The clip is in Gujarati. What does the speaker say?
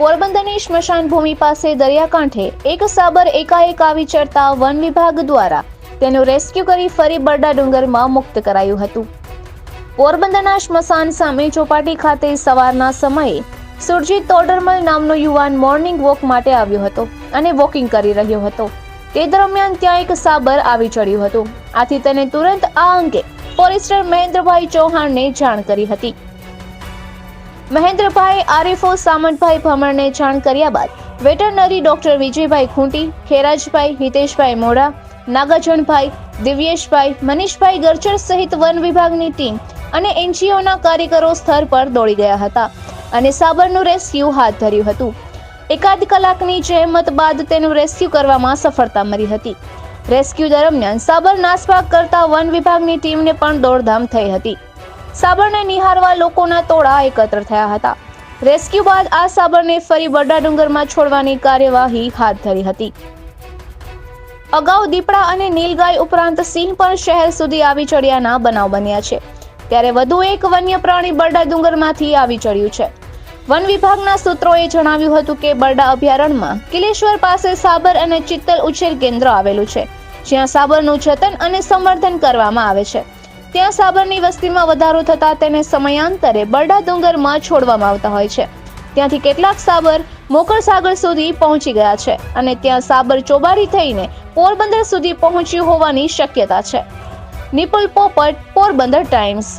પોરબંદરની સ્મશાન ભૂમિ પાસે દરિયાકાંઠે એક સાબર એકાએક આવી ચડતા વન વિભાગ દ્વારા તેનું રેસ્ક્યુ કરી ફરી બરડા ડુંગરમાં મુક્ત કરાયું હતું. પોરબંદરના સ્મશાન સામે ચોપાટી ખાતે સવારના સમયે સુરજીત તોડરમલ નામનો યુવાન મોર્નિંગ વોક માટે આવ્યો હતો અને વોકિંગ કરી રહ્યો હતો. તે દરમિયાન ત્યાં એક સાબર આવી ચડ્યું હતું. આથી તેને તુરંત આ અંગે ફોરેસ્ટર મહેન્દ્રભાઈ ચૌહાણને જાણ કરી હતી. મહેન્દ્રભાઈ આરિફો, સામંતભાઈ ભમણને જાણ કર્યા બાદ વેટરનરી ડોક્ટર વિજયભાઈ ખૂંટી, ખેરાજભાઈ હિતેશભાઈ મોડા નાગાજનભાઈ દિવ્યેશભાઈ, મનીષભાઈ ગરચર સહિત વન વિભાગની ટીમ અને એનજીઓના કાર્યકરો સ્થળ પર દોડી ગયા હતા અને સાબરનું રેસ્ક્યુ હાથ ધર્યું હતું. એકાદ કલાકની જહેમત બાદ તેનું રેસ્ક્યુ કરવામાં સફળતા મળી હતી. રેસ્ક્યુ દરમિયાન સાબર નાસભાગ કરતા વન વિભાગની ટીમને પણ દોડધામ થઈ હતી. સાબરને નિહાળવા લોકોના ટોળા એકત્ર થયા હતા. રેસ્ક્યુ બાદ આ સાબરને ફરી બરડા ડુંગરમાં છોડવાની કાર્યવાહી હાથ ધરી હતી. અગાઉ દીપડા અને નીલગાય ઉપરાંત સિંહ પણ શહેર સુધી આવી ચડ્યાના બનાવ બન્યા છે. ત્યારે વધુ એક વન્ય પ્રાણી બરડા ડુંગરમાંથી આવી ચડ્યું છે. વન વિભાગના સૂત્રોએ જણાવ્યું હતું કે બરડા અભયારણ્યમાં કિલેશ્વર પાસે સાબર અને ચિત્તલ ઉછેર કેન્દ્ર આવેલું છે, જ્યાં સાબરનું જતન અને સંવર્ધન કરવામાં આવે છે. ત્યાં સાબરની વસ્તીમાં વધારો થતાં તેને સમયાંતરે બરડા ડુંગરમાં છોડવામાં આવતા હોય છે. ત્યાંથી કેટલાક સાબર મોકળ સાગર સુધી પહોંચી ગયા છે અને ત્યાં સાબર ચોબારી થઈને પોરબંદર સુધી પહોંચ્યું હોવાની શક્યતા છે. નિપુલ પોપટ, પોરબંદર ટાઈમ્સ.